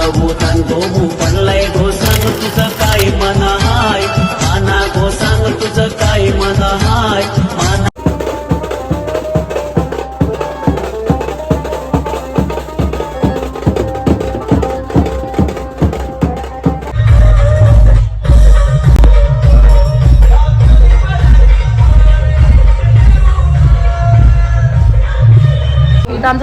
भोतान गोमू पडलाय गो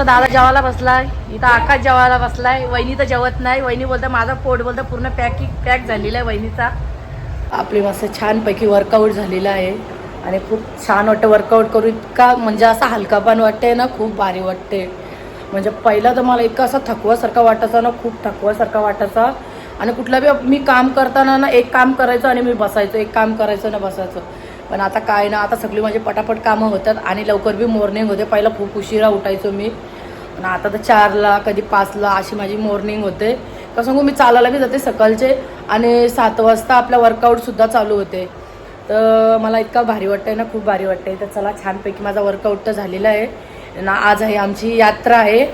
दादा जेवायला बसलाय इथं आकाश जेवायला बसलाय वहिनी तर जेवत नाही. वहिनी बोलतं माझा पोट बोलतं पूर्ण पॅकिंग पॅक झालेला आहे वहिनीचा. आपली मस्त छानपैकी वर्कआउट झालेला आहे. आणि खूप छान वाटतं वर्कआउट करू. इतका म्हणजे असा हलकापण वाटते ना खूप भारी वाटते म्हणजे पहिला तर मला इतका असा थकवासारखा वाटायचा ना खूप थकवासारखा वाटायचा. आणि कुठलं बी मी काम करताना ना एक काम करायचं आणि मी बसायचो एक काम करायचं ना बसायचं. पण आता काय ना आता सगळी माझी पटापट कामं होतात आणि लवकर बी मॉर्निंग होते. पहिला खूप उशिरा उठायचो मी. पण आता तर चारला कधी पाचला अशी माझी मॉर्निंग होते. कसं सांगू मी चालायला बी जाते सकाळचे आणि सात वाजता आपला वर्कआउटसुद्धा चालू होते. तर मला इतका भारी वाटतंय ना खूप भारी वाटतंय. तर चला छानपैकी माझा वर्कआउट तर झालेला आहे. ना आज आहे आमची यात्रा आहे.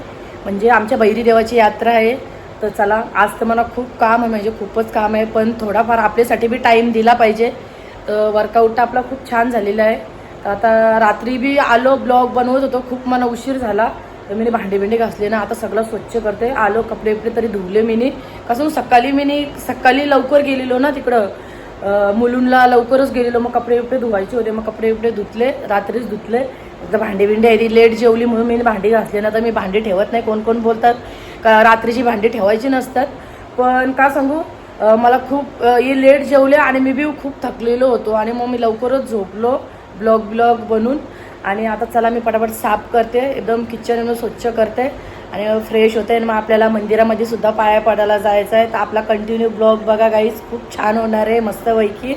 म्हणजे आमच्या बैरी देवाची यात्रा आहे. तर चला आज तर मला खूप काम आहे म्हणजे खूपच काम आहे. पण थोडाफार आपल्यासाठी बी टाईम दिला पाहिजे. तर वर्कआउट आपला खूप छान झालेला आहे. तर आता रात्री बी आलो ब्लॉग बनवत होतो. खूप मला उशीर झाला. तर मी भांडे बिंडे घासले ना आता सगळं स्वच्छ करते. आलो कपडे बिपडे तरी धुवले मी कसं सकाळी मी सकाळी लवकर गेलेलो ना तिकडं. अं, लवकरच गेलेलो. मग कपडे बिपडे धुवायचे होते. मग कपडे बिपडे धुतले रात्रीच धुतले. आता भांडे बिंडे आहे लेट जेवली म्हणून मी भांडी घासले. ना तर मी भांडी ठेवत नाही. कोण कोण बोलतात? का रात्रीची भांडी ठेवायची नसतात. पण का सांगू? मला खूप अं, हे लेट जेवले आणि मी बी खूप थकलेलो होतो. आणि मग मी लवकरच झोपलो. ब्लॉग ब्लॉग बनून. आणि आता चला मी पटापट साफ करते एकदम किचन स्वच्छ करते आणि फ्रेश होते आणि मग आपल्याला मंदिरामध्ये सुद्धा पाया पडायला जायचं आहे तर आपला कंटिन्यू ब्लॉग बघा गाईज खूप छान होणार आहे मस्तपैकी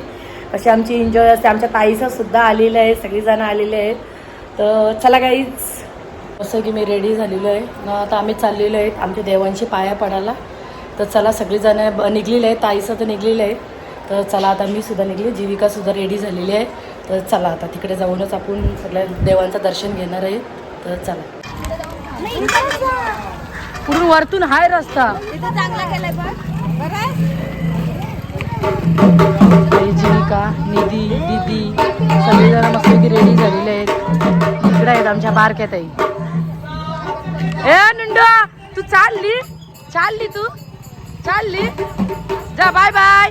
अशी आमची एन्जॉय असते. आमच्या ताईचं सुद्धा आलेलं आहे सगळीजणं आलेले आहेत. तर चला गाईज असं की मी रेडी झालेलो आहे. मग आता आम्ही चाललेलो आहेत आमच्या देवांशी पाया पडायला. तर चला सगळीजणं ब- निघलेले आहेत. ताईचं तर निघलेलं आहे तर चला आता मी सुद्धा निघले. जीविकासुद्धा रेडी झालेली आहे. तर चला आता तिकडे जाऊनच आपण सगळ्या देवांचं दर्शन घेणार आहे. तर चला. पूर्ण वरतून हाय रस्ता. जीविका निधी दीदी सगळेजण मस्तपैकी रेडी झालेले आहेत. इकडे आहेत आमच्या बारक्यात आई ए नंडा तू चालली? चालली तू? चालली? जा बाय बाय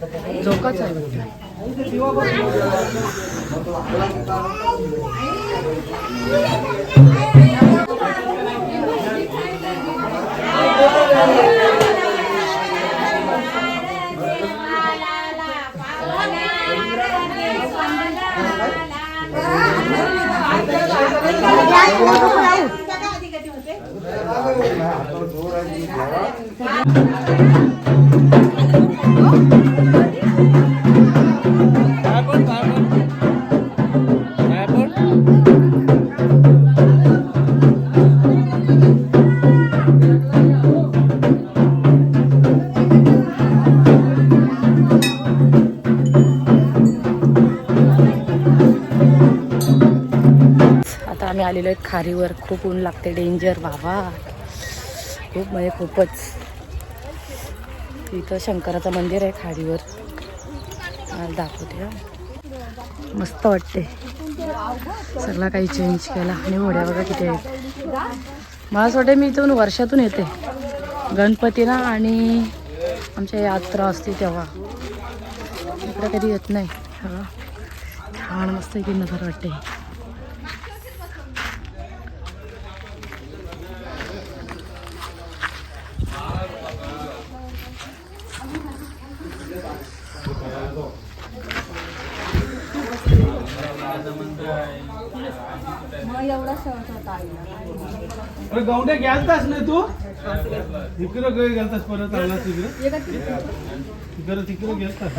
गर्दी काय एवढी झोकाच आहे आम्ही आलेलो आहेत खारीवर. खूप ऊन लागते डेंजर बाबा. खूप म्हणजे खूपच. इथं शंकराचं मंदिर आहे खाडीवर दाखवते हा. मस्त वाटते सगळा काही चेंज केला. आणि होड्या बघा किती आहेत. मला असं वाटतं मी इथून वर्षातून येते. गणपतीला आणि आमच्या यात्रा असते तेव्हा. इकडे कधी येत नाही. हा. छान मस्त की नजर वाटते गौंडे गॅस ना तू? इकडं गय गेलतास परत आला तिकडं. तिकडं. तिकडं गेलतास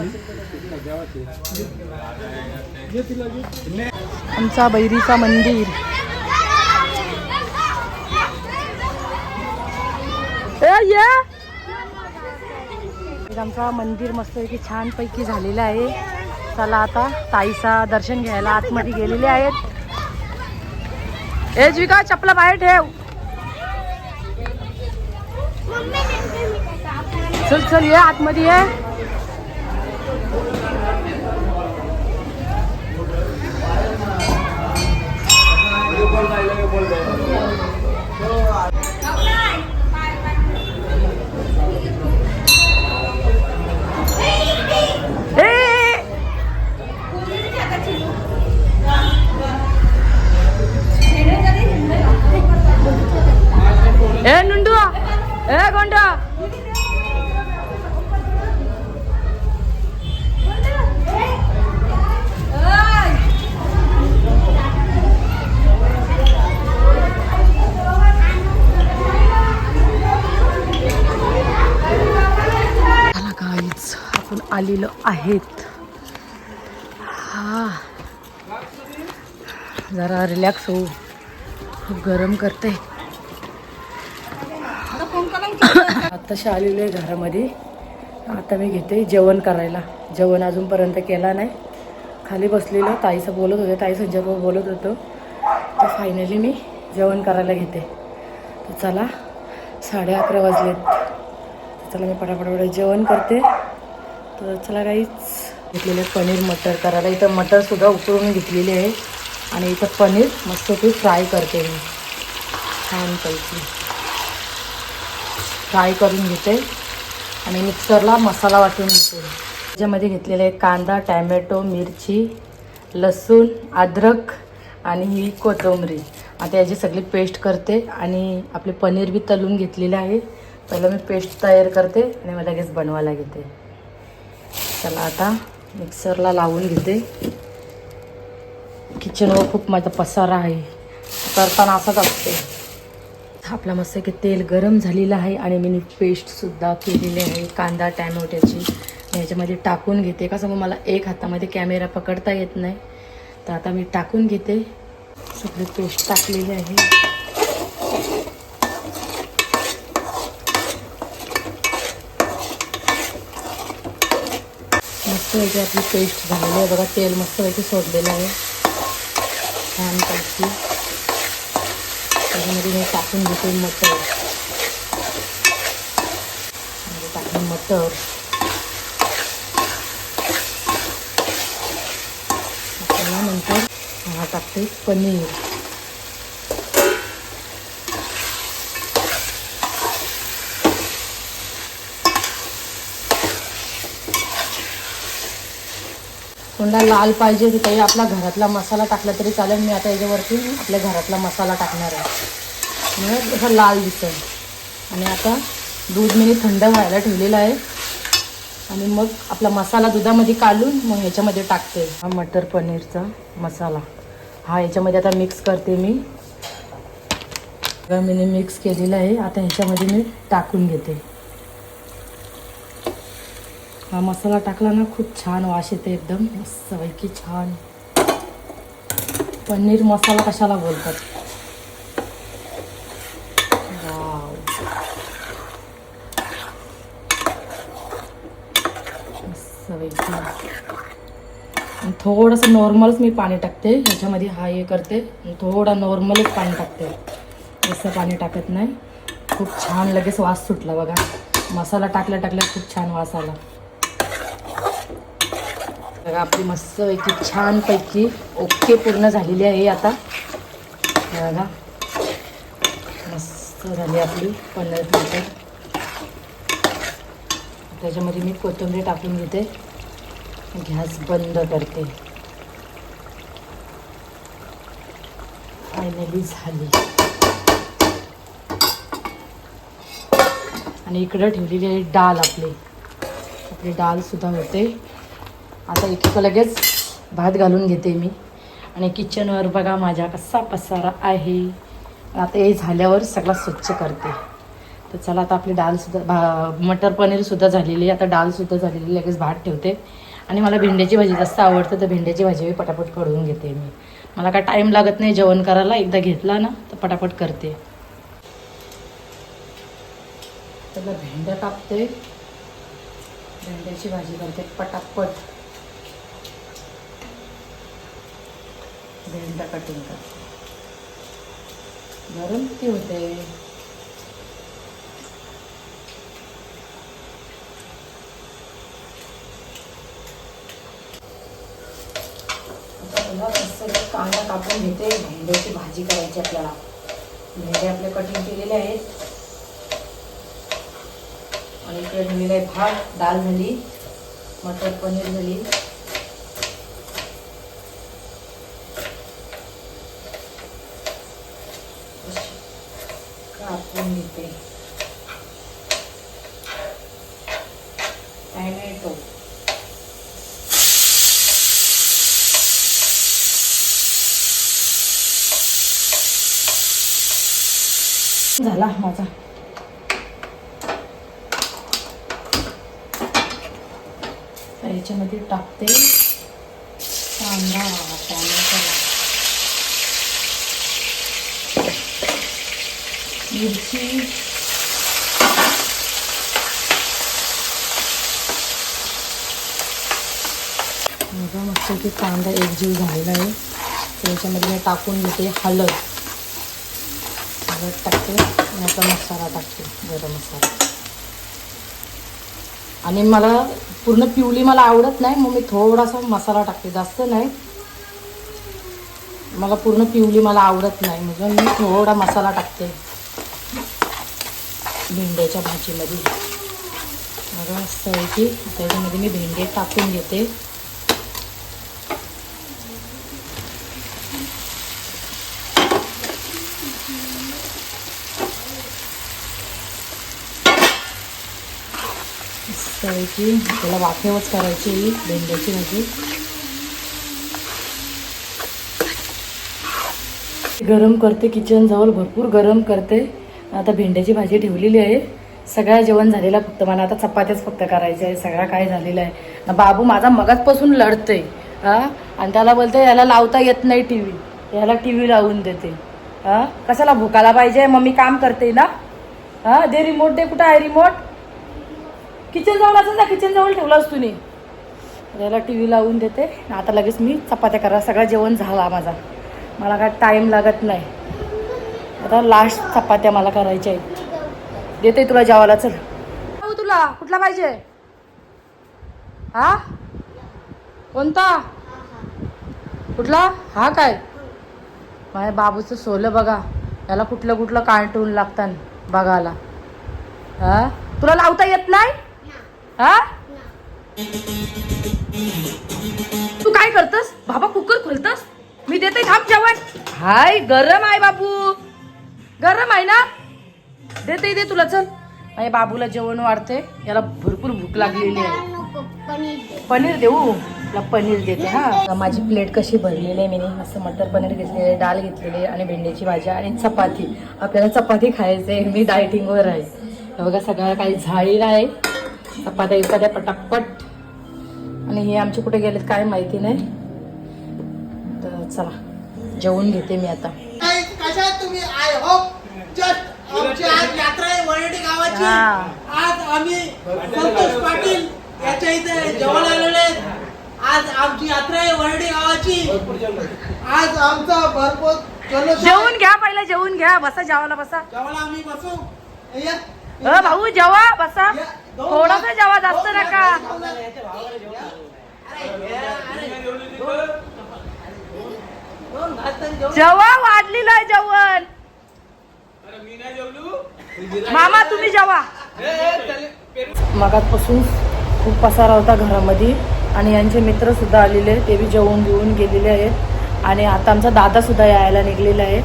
घे तिला घे आमचा बैरीचा मंदिर. ए, ये. आमचा मंदिर मस्तपैकी छान पैकी झालेला आहे. चला आता ताईचा दर्शन घ्यायला आतमध्ये गेलेले आहेत. ए जीविका चपला बाहेर ठेव. चल चल ये आतमध्ये ये. ए, रिलॅक्स होऊ. खूप गरम करते. आत्ताशी आलेलो आहे घरामध्ये. आता मी घेते जेवण करायला. जेवण अजूनपर्यंत केला नाही. खाली बसलेलो ताईचं बोलत होते. ताई संजयबाबू बोलत होतो. तर फायनली मी जेवण करायला घेते. तर चला साडे अकरा वाजलेत. चला मी पटापटापट जेवण करते. तर चला काहीच घेतलेले पनीर मटर करायला. इथं मटरसुद्धा उकळून घेतलेली आहे. आणि इथं पनीर मस्त फ्राय करते मी. छानपैकी फ्राय करून घेते. आणि मिक्सरला मसाला वाटून घेते. त्याच्यामध्ये घेतलेले आहे कांदा टॅमॅटो मिरची लसूण अद्रक आणि ही कोथिंबरी. आता याची सगळी पेस्ट करते आणि आपले पनीर बी तलून घेतलेले आहे. पहिलं मी पेस्ट तयार करते आणि मग लगेच बनवायला घेते. चला आता मिक्सरला लावून घेते. किचनवर खूप माझा पसारा आहे. करताना असंच असते आपला मस्त की तेल गरम झालेलं आहे आणि मी पेस्टसुद्धा केलेली आहे. कांदा टॅमॅटोची मी ह्याच्यामध्ये टाकून घेते. कसं मग मला एक हातामध्ये कॅमेरा पकडता येत नाही. तर आता मी टाकून घेते. सगळी पेस्ट टाकलेली आहे. मस्त याची आपली पेस्ट झालेली आहे. बघा तेल मस्तपैकी सोडलेलं आहे. छानपैकी त्याच्यामध्ये मी टाकून घेते मटर. म्हणजे टाकून मटर. नंतर टाकते पनीर. कोणता लाल पाहिजे तर काही आपला घरातला मसाला टाकला तरी चालेल. मी आता याच्यावरती आपल्या घरातला मसाला टाकणार आहे. मग असं लाल दिसेल आणि आता दूध मी थंड व्हायला ठेवलेलं आहे. आणि मग आपला मसाला दुधामध्ये काढून मग ह्याच्यामध्ये टाकते. हा मटर पनीरचा मसाला. हा याच्यामध्ये आता मिक्स करते मी. मी मिक्स केलेलं आहे. आता ह्याच्यामध्ये मी टाकून घेते. हा मसाला टाकला ना खूप छान वास येते एकदम. मस्तपैकी छान. पनीर मसाला कशाला बोलतात? वाव. मस्तपैकी. थोडंसं नॉर्मलच मी पाणी टाकते. ह्याच्यामध्ये हा हे करते. थोडा नॉर्मलच पाणी टाकते. असं पाणी टाकत नाही. खूप छान लगेच वास सुटला बघा. मसाला टाकल्या टाकल्या खूप छान वास आला. बघा आपली मस्तपैकी छानपैकी ओके पूर्ण झालेली आहे आता. बघा. मस्त झाली आपली पन्नास मटर त्याच्यामध्ये मी कोथिंबीर टाकून घेते. गॅस बंद करते. फायनली झाली. आणि इकडं ठेवलेली आहे डाळ आपली. आपली डाळसुद्धा होते. आता इतकं लगेच भात घालून घेते मी. आणि किचनवर बघा माझ्या कसा पसारा आहे. आता हे झाल्यावर सगळा स्वच्छ करते. तर चला आता आपली डालसुद्धा भा मटर पनीरसुद्धा झालेली आता डालसुद्धा झालेली लगेच भात ठेवते. आणि मला भेंड्याची भाजी जास्त आवडते तर भेंड्याची भाजी मी पटापट करून घेते मी. मला काय टाईम लागत नाही जेवण करायला. एकदा घेतला ना तर पटापट करते. त्याला भेंड्या कापते. भेंड्याची भाजी करते पटापट. भेंड्या कटिंग कर. गरम किती होते. कांदा कापून घेते भेंड्याची भाजी करायची आपल्याला. भेंडे आपले कटिंग केलेले आहेत. आणि इकडे झालेलं आहे भात दाल झाली मटर पनीर झाली अशी कापून घेते टॅमॅटो झाला माझा. याच्यामध्ये टाकते कांदा टॅमॅटो. मिरची. बघा मस्त की कांदा एकजीव झालेला आहे. त्याच्यामध्ये मी टाकून घेते हळद. हळद टाकते आणि मसाला टाकते गरम मसाला. आणि मला पूर्ण पिवली मला आवडत नाही मग मी थोडासा मसाला टाकते जास्त नाही. मला पूर्ण पिवली मला आवडत नाही म्हणून मी थोडा मसाला टाकते. भेंड्याच्या भाजीमध्ये. मग मस्त आहे की त्याच्यामध्ये मी भेंडे टाकून घेते. की त्याला वाफेवच करायची ही भेंड्याची भाजी. गरम करते किचन जवळ भरपूर गरम करते. आता भेंड्याची भाजी ठेवलेली आहे. सगळ्या जेवण झालेलं फक्त. मला आता चपात्याच फक्त करायचं आहे. सगळा काय झालेला आहे. ना बाबू माझा मगाचपासून लढतोय. हा? आणि त्याला बोलते याला लावता येत नाही टी व्ही. याला टी व्ही लावून देते. हा? कशाला भुकाला पाहिजे? मम्मी काम करते ना? हा? दे रिमोट दे कुठं आहे रिमोट किचन जवळ असेल ना? किचन जवळ ठेवलास तुम्ही. याला टी व्ही लावून देते. आता लगेच मी चपात्या करा. सगळं जेवण झाला माझा. मला काय टाईम लागत नाही. आता लास्ट चपात्या मला करायच्या आहेत. देते तुला जेवायला चल. हो तुला कुठला पाहिजे? हा? कोणता? कुठला? हा काय? माझ्या बाबूचं सोलं बघा. याला कुठलं कुठलं कार्टून लागतात बघायला. हा? तुला लावता येत नाही? हा? तू काय करतस? बाबा कुकर खोलतस? मी देते थांब जेवण. हाय गरम आहे बाबू. गरम आहे ना? देते दे तुला चल. माझ्या बाबूला जेवण वाढते. याला भरपूर भूक लागलेली आहे. पनीर देऊ? तुला पनीर देते हा. माझी प्लेट कशी भरलेली आहे मी असं मटर पनीर घेतलेले आहे डाळ घेतलेली आहे आणि भेंडीची भाजी आणि चपाती. आपल्याला चपाती खायची आहे मी डायटिंगवर आहे. बघा सगळं काही झालेलं आहे. चपात्या एखाद्या पटापट. आणि हे आमचे कुठे गेलेत काय माहिती नाही. तर चला जेवून घेते मी आता. कशा तुम्ही आय होप जस्ट आमची आज यात्रा आहे वरडी गावाची हा. आज आम्ही संतोष पाटील याच्या इथे जेवण आलेले आहेत आज आमची यात्रा आहे वरडी गावाची आज आमचा भरपूर जल्लोष आहे. जेवून घ्या पहिला जेवून घ्या बसा जेवायला बसा जेवायला आम्ही बसू या. अ भाऊ जेवा बसा या. दोन थोडासा जेवा जास्त दोन नका. दोन घास तरी जेवू. जेवा वाढलेलं आहे जेवण. मामा तुम्ही जेवा. मगातपासून खूप पसारा होता घरामध्ये आणि यांचे मित्र सुद्धा आलेले ते बी जेवून घेऊन गेलेले आहेत. आणि आता आमचा दादा सुद्धा यायला निघलेला आहे.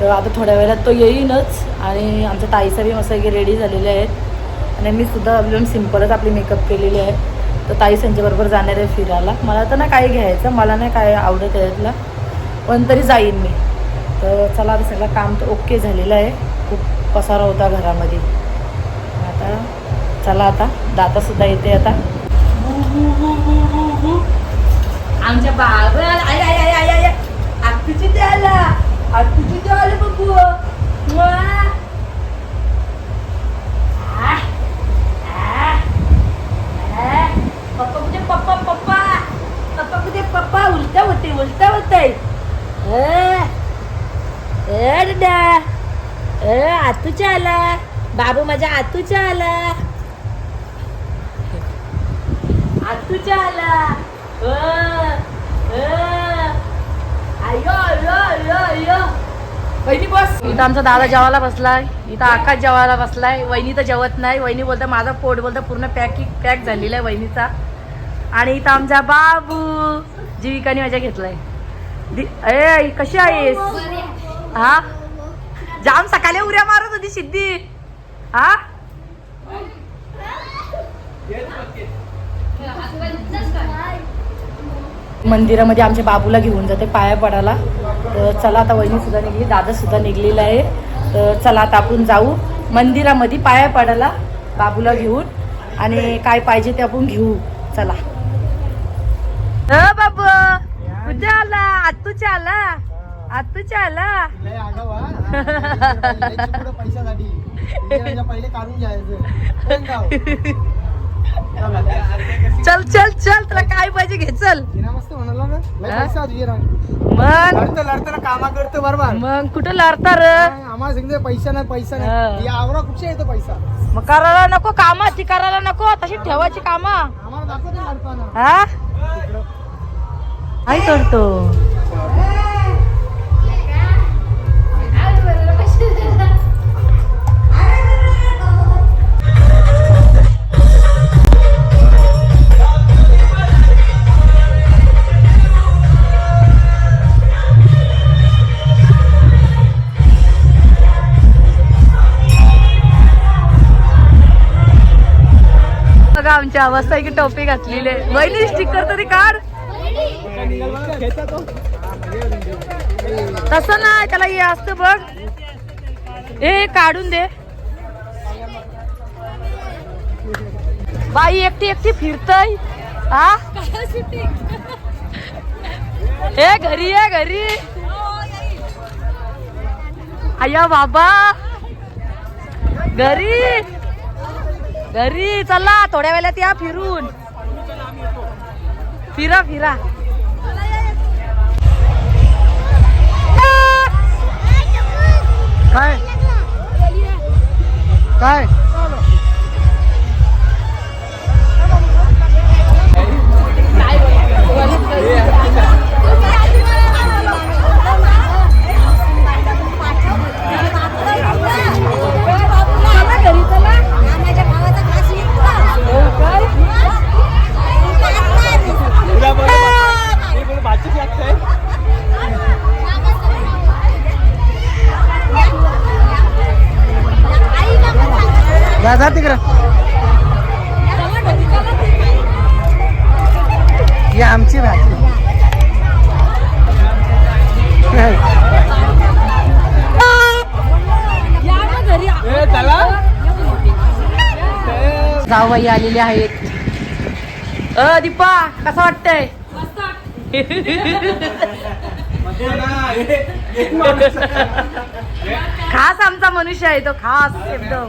तर आता थोड्या वेळात तो येईनच. आणि आमच्या ताईचा बी मस्त रेडी झालेले आहेत. आणि मी सुद्धा एकदम सिम्पलच आपली मेकअप केलेली आहे. तर ताई त्यांच्याबरोबर जाणार आहे फिरायला. मला तर नाही काय घ्यायचं. मला नाही काय आवडत यातला. पण तरी जाईन मी. तर चला आता सगळं काम तर ओके झालेलं आहे. खूप पसारा होता घरामध्ये. आता चला आता दातासुद्धा येते आता. आमच्या बाबा आय आय आय आय आय आत्तूची आला. आत्तूची ते आलं बघू. आ, पप्पा कुठे? पप्पा पप्पा. पप्पा कुठे? पप्पा उलटा होते उलटा होते ए दादा ए आतूच्या आला बाबू माझ्या आतूच्या आला आतूच्या आला अ, वहिनी बस इथं आमचा दादा जेवायला बसलाय इथं आकाश जेवायला बसलाय वहिनी तर जेवत नाही वहिनी बोलता माझा पोट बोलता पूर्ण पॅकिंग पॅक झालेला आहे वहिनीचा आणि इथं आमचा बाबू जीविकाने माझ्या घेतलाय दि- ए कशी आहेस? हा? जाम सकाळी उऱ्या मारत होती सिद्धी. हा? मंदिरामध्ये आमच्या बाबूला घेऊन जाते पाया पडायला. तर चला आता वहिनी सुद्धा निघली दादा सुद्धा निघलेला आहे. तर चला आता आपण जाऊ मंदिरामध्ये पाया पडायला बाबूला घेऊन. आणि काय पाहिजे ते आपण घेऊ. चला. अ बाबू! कुठे आला आत्तूच्या आला. आत्तूच्या आला. लय आगाव हा. हा, पुढं पैशासाठी. पहिले काढून घ्यायचं. कोण गाव? चल. चल चल तुला काय पाहिजे घे चल. हिना मस्त म्हणाला ना. लय हा? पैसा तुझे राग मग? लढतं लढतं कामा करतो बरोबर. मग कुठं लढता र? आम्हाला सांगितलं पैसा नाही पैसा हा. नाही या आवरा कुठे येतो पैसा? मग करायला नको कामा ती करायला नको तशी ठेवायची कामा. आम्हाला दाखवते लढताना हा? काय करतो? बघा आमच्या अवस्था की टोपी घातलेली आहे. वहिनी स्टिकर तरी काढ. तसं ना त्याला हे असतं बघ. ए काढून दे. बाई एकटी एकटी फिरतय. हा? हे घरी आहे घरी. अय्या बाबा. घरी. घरी चला थोड्या वेळात या फिरून. फिरा फिरा. काय काय खास आमचा मनुष्य आहे तो खास एकदम.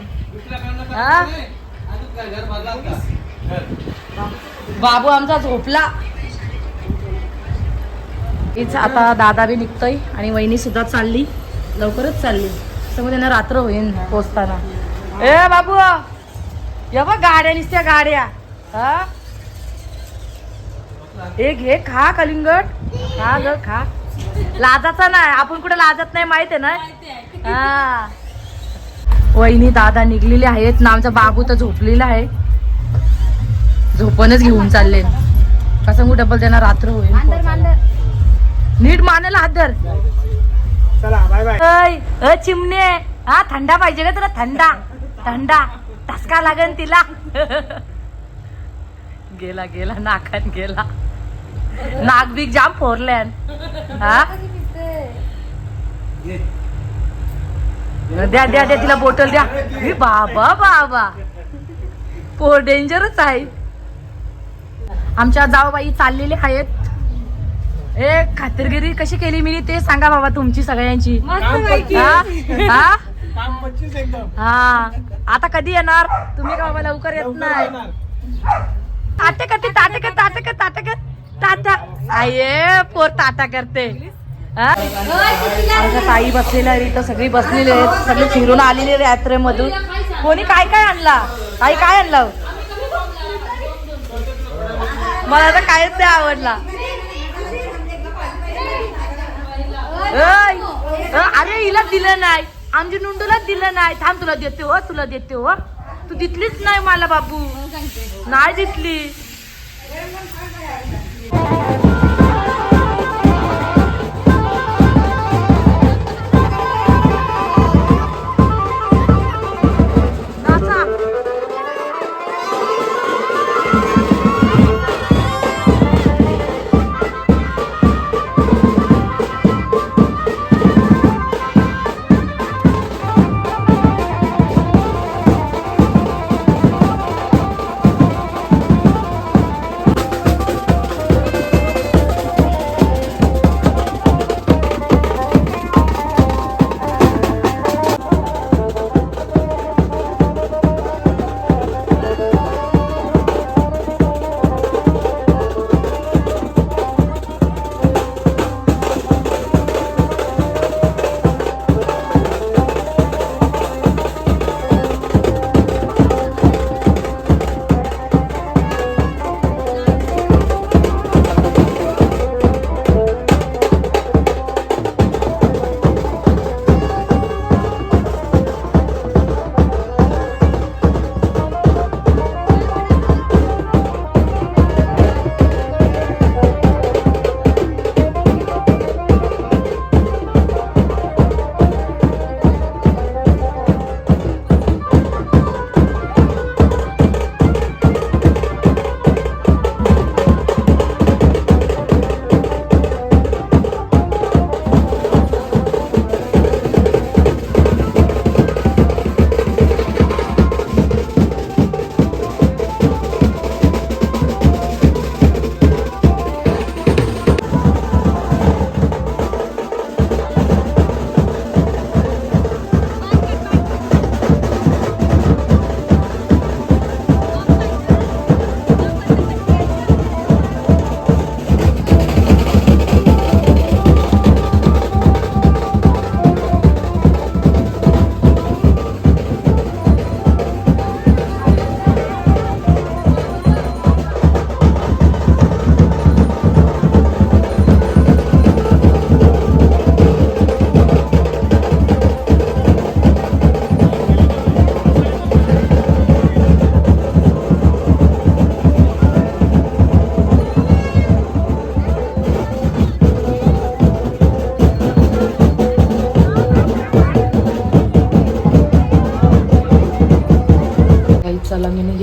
बाबू आमचा झोपला. हीच आता दादा बी निघतोय आणि वहिनी सुद्धा चालली. लवकरच चालली. त्यामुळे त्यांना रात्र होईल पोचताना. ए बाबू या बघ गाड्या निसत्या गाड्या. हा? हे घे खा कलिंगड. खा ग खा. लाजाचा नाही आपण कुठे लाजत नाही माहीत आहे ना? हा. वहिनी दादा निघलेले आहेत. ना आमचा बाबू तर झोपलेला आहे. झोपणच घेऊन चालले. कसं कुठं डबल त्यांना रात्र होईल. नीट मानेला हात धर. चला बाय बाय अय अ चिमणे. हा थंडा पाहिजे का तुला थंडा. थंडा. ठसका लागन तिला. गेला गेला नाकात गेला. नाक बीक जाम फोरल्यान हा? द्या द्या द्या तिला बोटल द्या. ही बाबा बाबा. पो डेंजरच आहे. आमच्या जावबाई चाललेले आहेत. ए खातिरगिरी कशी केली मी ते सांगा बाबा तुमची सगळ्यांची. हा? हा? हा. आता कधी येणार? तुम्ही का बाबा लवकर येत नाही? ताटे करते ताटे कर ताटे ताटा आये पोर ताटा करते. ताई बसलेल्या रे तर सगळी बसलेली आहेत. सगळे फिरून आलेले आहेत यात्रेमधून. कोणी काय काय आणला? ताई काय आणलं? मला तर कायच नाही आवडला. अरे हिला दिलं नाही. आमच्या नुंडूला दिलं नाही. थांब तुला देते हो तुला देते हो. तू दिसलीच नाही मला बाबू. नाही दिसली Bye.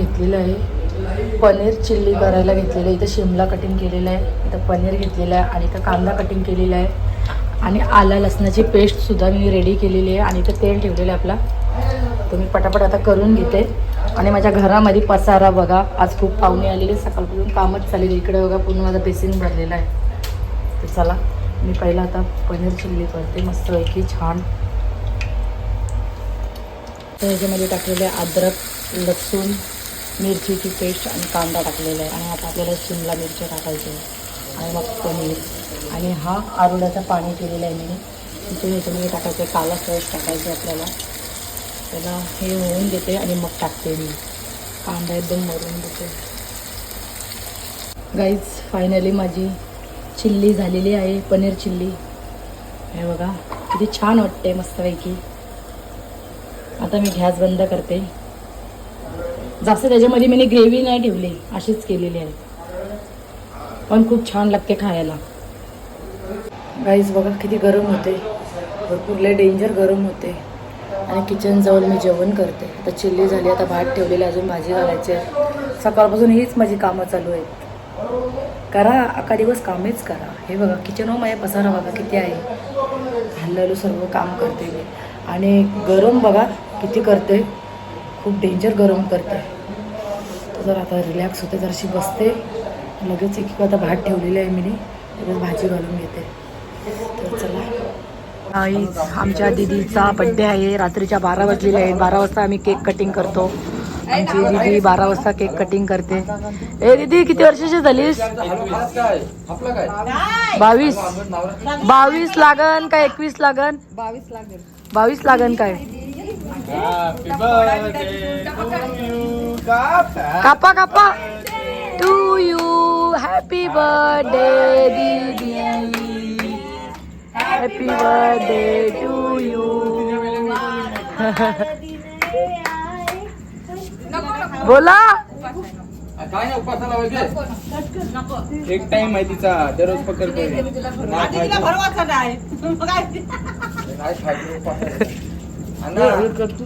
घेतलेलं आहे. पनीर चिल्ली करायला घेतलेलं आहे. इथं शिमला कटिंग केलेलं आहे. इथं पनीर घेतलेलं आहे. आणि इथं कांदा कटिंग केलेला आहे. आणि आला लसणाची पेस्टसुद्धा मी रेडी केलेली आहे. आणि इथं तेल ठेवलेलं आहे आपला. तर मी पटापट आता करून घेते. आणि माझ्या घरामध्ये पसारा बघा. आज खूप पाहुणे आलेले सकाळपासून कामच चाललेलं इकडे बघा पूर्ण माझा बेसिन भरलेला आहे. तर चला मी पहिला आता पनीर चिल्ली करते. मस्तपैकी छान. ह्याच्यामध्ये टाकलेलं आहे अद्रक लसूण मिरचीची पेस्ट आणि कांदा टाकलेला आहे. आणि आता आपल्याला शिमला मिरच्या टाकायची आहे. आणि मग पनीर. आणि हा आरुळ्याचं पाणी केलेलं आहे मी. तिथून ह्याच्यामध्ये टाकायचं आहे. काला पेस्ट टाकायचं आहे आपल्याला. त्याला हे होऊन देते आणि मग टाकते मी. कांदा एकदम मरून देते. गाईज फायनली माझी चिल्ली झालेली आहे. पनीर चिल्ली. हे बघा किती छान वाटते मस्तपैकी. आता मी गॅस बंद करते. जास्त त्याच्यामध्ये मी ग्रेव्ही नाही ठेवली. अशीच केलेली आहे. पण खूप छान लागते खायला. गाईज बघा किती गरम होते. भरपूर लय डेंजर गरम होते. आणि किचनजवळ मी जेवण करते. आता चिल्ली झाली आता भात ठेवलेली अजून भाजी घालायची आहे. सकाळपासून हीच माझी कामं चालू आहेत. करा अका दिवस कामेच करा. हे बघा किचनवर माझ्या पसारा बघा किती आहे. हल्लेलो सर्व काम करते मी. आणि गरम बघा किती करते. खूप डेंजर गरम करते. जर आता रिलॅक्स होते जराशी बसते लगेच एक आता भात ठेवलेली आहे मी लगेच भाजी घालून घेते. तर चला. आई आमच्या दिदीचा बड्डे आहे. रात्रीच्या बारा वाजलेले आहेत. बारा वाजता आम्ही केक कटिंग करतो. आमची दिदी बारा वाजता केक कटिंग करते. ए दिदी किती वर्षाची झालीस? बावीस. बावीस लागन का एकवीस लागन? बावीस लागन. बावीस लागन काय? कापा कापा टू यू हॅपी बर्थडे दीदी हॅपी बर्थडे टू यू बोला. एक टाइम आहे तिचा दररोज पकडतो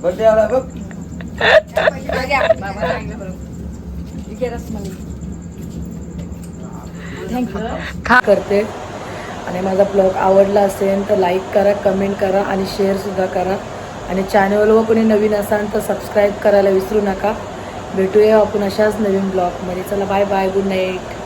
बर्थडे आला बघ. खा. करते. आणि माझा ब्लॉग आवडला असेल तर लाईक करा कमेंट करा आणि शेअरसुद्धा करा. आणि चॅनलवर कोणी नवीन असाल तर सबस्क्राईब करायला विसरू नका. भेटूया आपण अशाच नवीन ब्लॉगमध्ये चला बाय बाय गुड नाईट